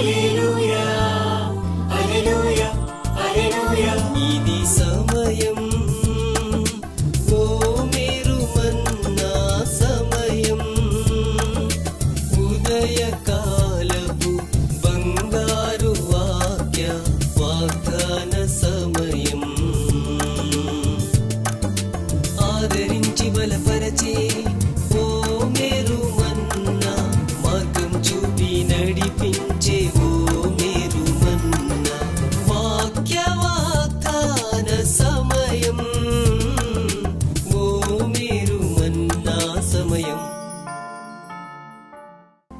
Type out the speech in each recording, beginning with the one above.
ఇది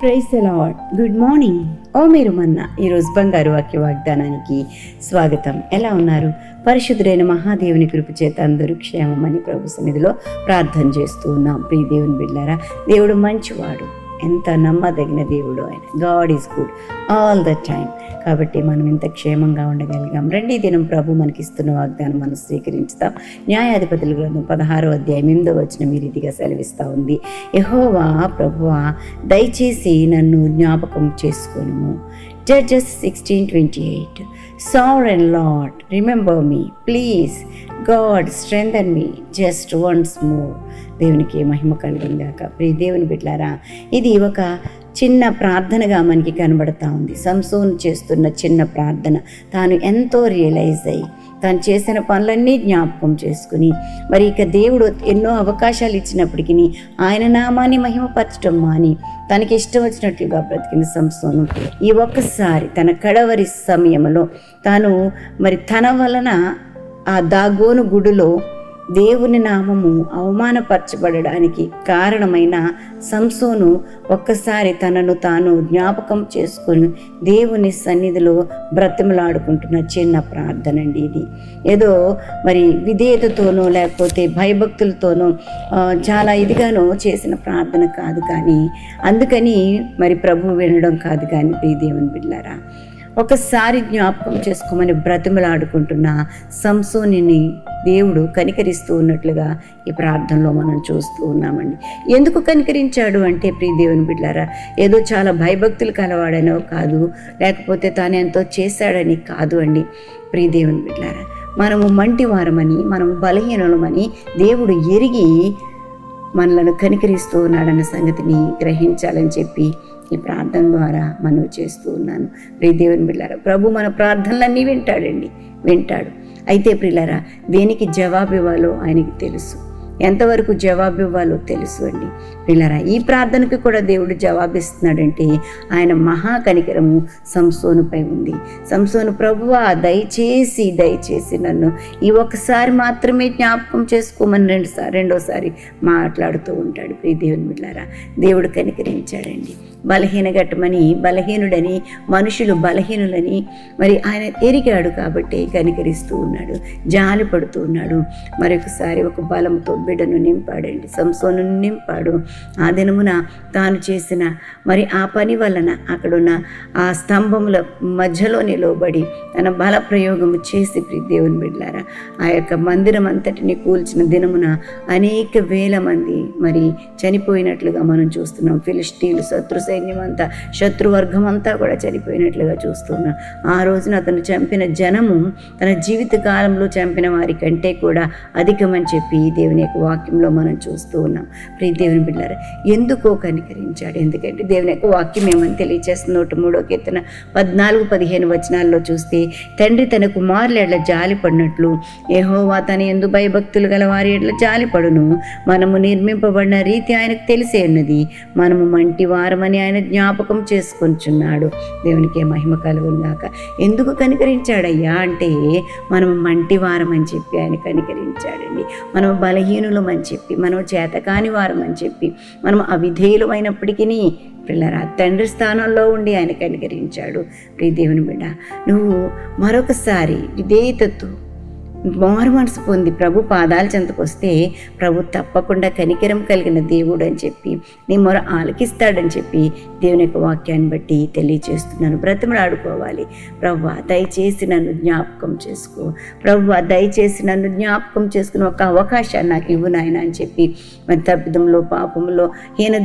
praise lord good morning ఓ మీరు మన్న ఈరోజు బంగారు వాక్య వాగ్దానానికి స్వాగతం. ఎలా ఉన్నారు? పరిశుద్ధుడైన మహాదేవుని కృప చేత అందరూ క్షేమమని ప్రభు సన్నిధిలో ప్రార్థన చేస్తూ ఉన్నాం. ప్రియ దేవుని బిడ్డారా దేవుడు మంచివాడు. ఎంత నమ్మదగిన దేవుడు ఆయన. God is good all the time కాబట్టి మనం ఇంత క్షేమంగా ఉండగలిగాం. రెండీ దినం ప్రభు మనకిస్తున్న వాగ్దానం మనం స్వీకరించుతాం. న్యాయాధిపతుల గ్రంథం పదహారో అధ్యాయం ఎనిమిదో వచ్చిన మీ రీతిగా సెలవిస్తూ ఉంది. యహోవా ప్రభువా దయచేసి నన్ను జ్ఞాపకం చేసుకోను judges sixteen twenty eight. Sovereign lord remember me please God strengthen me just once more దేవునికి మహిమ కలిగిందాక. ప్రియ దేవుని బిడ్లారా ఇది ఒక చిన్న ప్రార్థనగా మనకి కనబడతా ఉంది. సంసోన్ చేస్తున్న చిన్న ప్రార్థన. తాను ఎంతో రియలైజ్ అయ్యి తను చేసిన పనులన్నీ జ్ఞాపకం చేసుకుని మరి ఇక దేవుడు ఎన్నో అవకాశాలు ఇచ్చినప్పటికీ ఆయన నామాన్ని మహిమపరచడం మాని తనకి ఇష్టం వచ్చినట్లుగా బ్రతికిన సంస్థను ఈ ఒక్కసారి తన కడవరి సమయంలో తాను మరి తన వలన ఆ దాగోను గుడిలో దేవుని నామము అవమానపరచబడడానికి కారణమైన సంసోను ఒక్కసారి తనను తాను జ్ఞాపకం చేసుకొని దేవుని సన్నిధిలో బ్రతిమలాడుకుంటున్న చిన్న ప్రార్థన అండి ఇది. ఏదో మరి విధేయతతోనో లేకపోతే భయభక్తులతోనో చాలా ఇదిగానో చేసిన ప్రార్థన కాదు కానీ అందుకని మరి ప్రభు వినడం కాదు కానీ ప్రియ దేవుని బిడ్డారా ఒకసారి జ్ఞాపకం చేసుకోమని బ్రతిమలాడుకుంటున్న సంసోనిని దేవుడు కనికరిస్తూ ఉన్నట్లుగా ఈ ప్రార్థనలో మనం చూస్తూ ఉన్నామండి. ఎందుకు కనికరించాడు అంటే ప్రియ దేవుని బిడ్డారా ఏదో చాలా భయభక్తులు కలవాడనో కాదు లేకపోతే తాను ఎంతో చేశాడని కాదు అండి ప్రియ దేవుని బిడ్డారా మనము మంటివారమని మనము బలహీనమని దేవుడు ఎరిగి మనలను కనికరిస్తూ ఉన్నాడన్న సంగతిని గ్రహించాలని చెప్పి ఈ ప్రార్థన ద్వారా మనం చేస్తూ ఉన్నాను. ప్రియ దేవుని బిళ్ళారా ప్రభు మన ప్రార్థనలన్నీ వింటాడండి వింటాడు. అయితే ప్రిల్లరా దేనికి జవాబు ఇవ్వాలో ఆయనకి తెలుసు. ఎంతవరకు జవాబు ఇవ్వాలో తెలుసు అండి. పిల్లరా ఈ ప్రార్థనకి కూడా దేవుడు జవాబిస్తున్నాడంటే ఆయన మహా కనికరము సంసోనుపై ఉంది. సంసోను ప్రభువా దయచేసి దయచేసి నన్ను ఈ ఒక్కసారి మాత్రమే జ్ఞాపకం చేసుకోమని రెండుసారి రెండోసారి మాట్లాడుతూ ఉంటాడు. ప్రియ దేవుని బిడ్డారా దేవుడు కనికరించాడండి. బలహీనగట్టమని బలహీనుడని మనుషులు బలహీనులని మరి ఆయన ఎరిగాడు కాబట్టి కనికరిస్తూ ఉన్నాడు జాలి పడుతూ ఉన్నాడు. మరొకసారి ఒక బలంతో బిడ్డను నింపాడండి సంసోను నింపాడు. ఆ దినమున తాను చేసిన మరి ఆ పని వలన అక్కడున్న ఆ స్తంభముల మధ్యలో నిలవబడి తన బల ప్రయోగము చేసి దేవుని బిడ్డారా ఆ యొక్క మందిరం అంతటిని కూల్చిన దినమున అనేక వేల మంది మరి చనిపోయినట్లుగా మనం చూస్తున్నాం. ఫిలిస్టీన్లు శత్రు సైన్యం అంతా శత్రువర్గం అంతా కూడా చనిపోయినట్లుగా చూస్తున్నాం. ఆ రోజున అతను చంపిన జనము తన జీవిత కాలంలో చంపిన వారి కంటే కూడా అధికమని చెప్పి దేవుని యొక్క వాక్యంలో మనం చూస్తూ ఉన్నాం. ప్రియ దేవుని బిడ్డారా ఎందుకో కనికరించాడు. ఎందుకంటే దేవుని యొక్క వాక్యం ఏమని తెలియచేస్తుంది? నూట మూడో కీర్తన పద్నాలుగు పదిహేను వచనాల్లో చూస్తే తండ్రి తన కుమారుల ఎడ్ల జాలి పడినట్లు ఏహోవా తన ఎందు భయభక్తులు గల వారి ఎడ్ల జాలి పడును మనము నిర్మింపబడిన రీతి ఆయనకు తెలిసే ఉన్నది. మనము మంటి వారమని ఆయన జ్ఞాపకం చేసుకొంచున్నాడు. దేవునికి మహిమ కలుగున్నాక ఎందుకు కనికరించాడయ్యా అంటే మనం మంటి వారం అని చెప్పి ఆయన కనికరించాడండి. మనం బలహీనులం అని చెప్పి మనం చేతకాని వారం అని చెప్పి మనం అవిధేయులమైనప్పటికీ పిల్లరా తండ్రి స్థానంలో ఉండి ఆయన కనికరించాడు. ప్రియ దేవుని బిడ్డ నువ్వు మరొకసారి విధేయతతో మారు మనసు పొంది ప్రభు పాదాల చెంతకొస్తే ప్రభు తప్పకుండా కనికరం కలిగిన దేవుడు అని చెప్పి నీ మొర ఆలకిస్తాడని చెప్పి దేవుని యొక్క వాక్యాన్ని బట్టి తెలియచేస్తున్నాను బ్రతిమలాడుకోవాలి ప్రభు దయచేసి నన్ను జ్ఞాపకం చేసుకో. ప్రభు దయచేసి నన్ను జ్ఞాపకం చేసుకుని ఒక అవకాశాన్ని నాకు ఇవ్వు నాయన అని చెప్పి మరి తప్పిదంలో పాపంలో హీన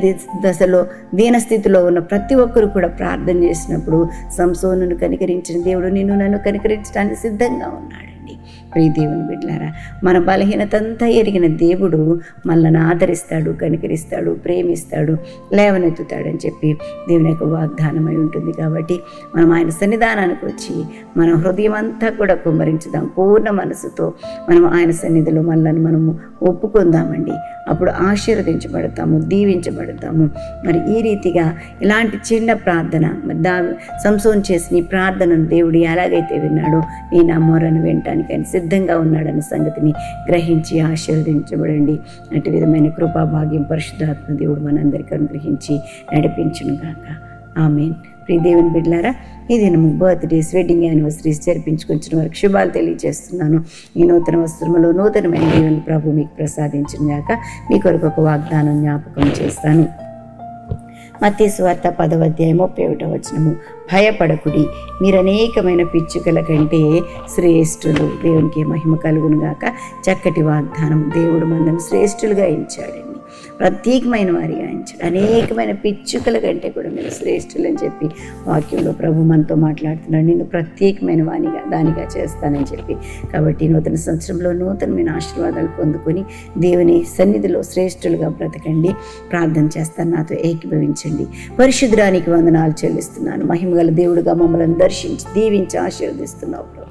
దశలో దీనస్థితిలో ఉన్న ప్రతి ఒక్కరు కూడా ప్రార్థన చేసినప్పుడు సంసోను కనికరించిన దేవుడు నిన్ను నన్ను కనికరించడానికి సిద్ధంగా ఉన్నాడండి. ప్రియ దేవుని బిడ్డలారా మన బలహీనతంతా ఎరిగిన దేవుడు మనల్ని ఆదరిస్తాడు కనికరిస్తాడు ప్రేమిస్తాడు లేవనెత్తుతాడని చెప్పి దేవుని యొక్క వాగ్దానమై ఉంటుంది కాబట్టి మనం ఆయన సన్నిధానానికి వచ్చి మన హృదయం అంతా కూడా కుమ్మరించుదాం. పూర్ణ మనసుతో మనం ఆయన సన్నిధిలో మనల్ని మనము ఒప్పుకుందామండి. అప్పుడు ఆశీర్వదించబడతాము దీవించబడతాము. మరి ఈ రీతిగా ఇలాంటి చిన్న ప్రార్థన దా సంసోన్ చేసిన ప్రార్థనను దేవుడు ఎలాగైతే విన్నాడో ఈ నా మొరను వినటానికి ఆయన సిద్ధంగా ఉన్నాడన్న సంగతిని గ్రహించి ఆశీర్వదించబడండి. అటు విధమైన కృపాభాగ్యం పరిశుద్ధాత్మ దేవుడు మనందరికీ అనుగ్రహించి నడిపించును గాక. ఆమెన్. ప్రియ దేవుని బిడ్లారా ఈ దినము బర్త్డేస్ వెడ్డింగ్ యానివర్సరీస్ జరిపించుకొచ్చిన వారికి శుభాలు తెలియజేస్తున్నాను. ఈ నూతన వస్త్రములో నూతనమైన దేవుని ప్రభు మీకు ప్రసాదించిన గాక. మీ కొరకు ఒక వాగ్దానం జ్ఞాపకం చేస్తాను. మత్తి స్వార్థ పదవ ముప్పై ఒకటో వచనము. భయపడకుడి. మీరు అనేకమైన పిచ్చుకల కంటే శ్రేష్ఠులు. దేవునికి మహిమ కలుగును గాక చక్కటి వాగ్దానం దేవుడు మనం శ్రేష్ఠులుగా ఎంచాడండి. ప్రత్యేకమైన వారిగా ఎంచాడు అనేకమైన పిచ్చుకల కంటే కూడా మీరు శ్రేష్ఠులు అని చెప్పి వాక్యంలో ప్రభు మనతో మాట్లాడుతున్నాడు. నేను ప్రత్యేకమైన వానిగా దానిగా చేస్తానని చెప్పి. కాబట్టి నూతన సంవత్సరంలో నూతనమైన ఆశీర్వాదాలు పొందుకొని దేవుని సన్నిధిలో శ్రేష్ఠులుగా బ్రతకండి. ప్రార్థన చేస్తాను. నాతో ఏకీభవించండి. పరిశుద్ధానికి వందనాలు చెల్లిస్తున్నాను. మహిమగల దేవుడుగా మమ్మల్ని దర్శించి దీవించి ఆశీర్వదిస్తున్నావు ప్రభు.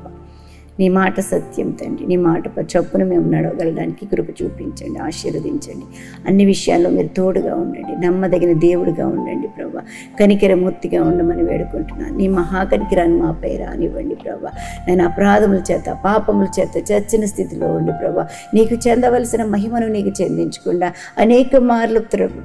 నీ మాట సత్యం తండ్రి. నీ మాట చొప్పున మేము నడవగలడానికి కృప చూపించండి ఆశీర్వదించండి. అన్ని విషయాల్లో మీరు తోడుగా ఉండండి నమ్మదగిన దేవుడిగా ఉండండి ప్రభా. కనికరమూర్తిగా ఉండమని వేడుకుంటున్నాను. నీ మహాకనికిరాన్ని మాపై రానివ్వండి ప్రభా. నేను అపరాధముల చేత పాపముల చేత చచ్చిన స్థితిలో ఉండి ప్రభా. నీకు చెందవలసిన మహిమను నీకు చెందించకుండా అనేక మార్లు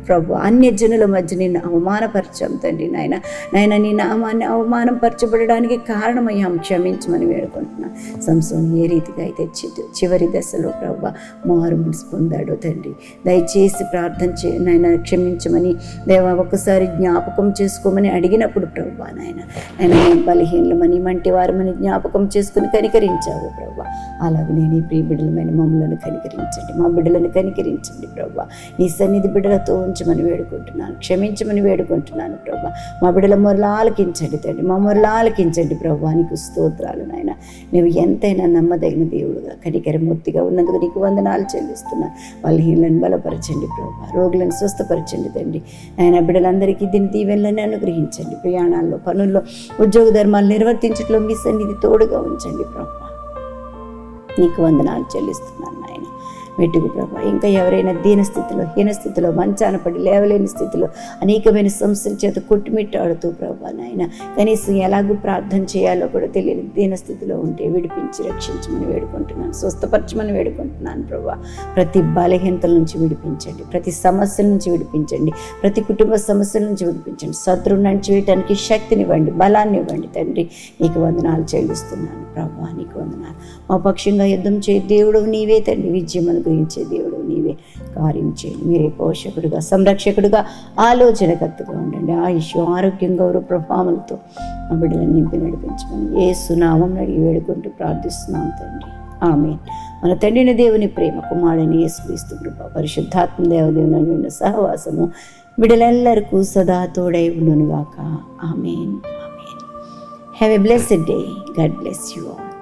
ప్రభు అన్య జనుల మధ్య నిన్ను అవమానపరచాం తండ్రి నాయన. నాయన నీ నామాన్ని అవమానపరచబడడానికి కారణమయ్యాం క్షమించమని వేడుకుంటున్నాను. సంసోన్ ఏ రీతిగా అయితే చివరి దశలో ప్రభు మారు మనసు పొందాడో తండ్రి. దయచేసి ప్రార్థన చే నాయన క్షమించమని దేవా ఒక్కసారి జ్ఞాపకం చేసుకోమని అడిగినప్పుడు ప్రభు నాయన ఆయన బలహీనమని మంటి వారమని జ్ఞాపకం చేసుకుని కనికరించావు ప్రభు అలాగే నేను ప్రియ బిడ్డలమైన మమ్మలను కనికరించండి మా బిడ్డలను కనికరించండి ప్రభు నీ సన్నిధి బిడ్డలతో ఉంచమని వేడుకుంటున్నాను క్షమించమని వేడుకుంటున్నాను ప్రభు మా బిడ్డల మొరలు ఆలకించండి తండ్రి మా మొరలు ఆలకించండి ప్రభు నీకు స్తోత్రాలు నాయన. నువ్వు ఎంతైనా నమ్మదగిన దేవుడుగా కనికరమూర్తిగా ఉన్నందుకు నీకు వందనాలు చెల్లిస్తున్నా. బలహీనలను బలపరచండి ప్రభు రోగులను స్వస్థపరచండి తండ్రి. ఆయన బిడ్డలందరికీ దీని దీవెనలను అనుగ్రహించండి. ప్రయాణాల్లో పనుల్లో ఉద్యోగ ధర్మాలు నిర్వర్తించడంలో మీ సన్నిధి తోడుగా ఉంచండి ప్రభు. నీకు వందనాలు చెల్లిస్తున్నాను మెట్టుకు ప్రభా. ఇంకా ఎవరైనా దీనస్థితిలో హీనస్థితిలో మంచాన పడి లేవలేని స్థితిలో అనేకమైన సమస్యల చేత కొట్టుమిట్టాడుతూ ప్రభా నాయన. కనీసం ఎలాగూ ప్రార్థన చేయాలో కూడా తెలియని దీన స్థితిలో ఉంటే విడిపించి రక్షించమని వేడుకుంటున్నాను. స్వస్థపరచమని వేడుకుంటున్నాను ప్రభా. ప్రతి బలహీనతల నుంచి విడిపించండి. ప్రతి సమస్యల నుంచి విడిపించండి. ప్రతి కుటుంబ సమస్యల నుంచి విడిపించండి. శత్రువు నుంచి వేయటానికి శక్తినివ్వండి బలాన్ని ఇవ్వండి తండ్రి. నీకు వందనాలు చెల్లిస్తున్నాను ప్రభా నీకు వందనాలు. మా పక్షంగా యుద్ధం చేయ దేవుడు నీవే తండ్రి. విజయం అనుగ్రహించే దేవుడు నీవే. కార్యం చేయండి. మీరే పోషకుడుగా సంరక్షకుడుగా ఆలోచనకర్తగా ఉండండి. ఆయుష్ ఆరోగ్యం గౌరవ ప్రభావాలతో ఆ బిడ్డలను నింపి నడిపించమని ఏ సునామం అడిగి వేడుకుంటూ ప్రార్థిస్తున్నాం తండ్రి. ఆమె మన తండ్రిని దేవుని ప్రేమ కుమారుని యేసుక్రీస్తు కృప పరిశుద్ధాత్మ దేవదేవుని నిన్న సహవాసము బిడ్డలెల్లరికూ సదా తోడై ఉండునుగాక. Amen. Amen. Have a blessed day God bless you all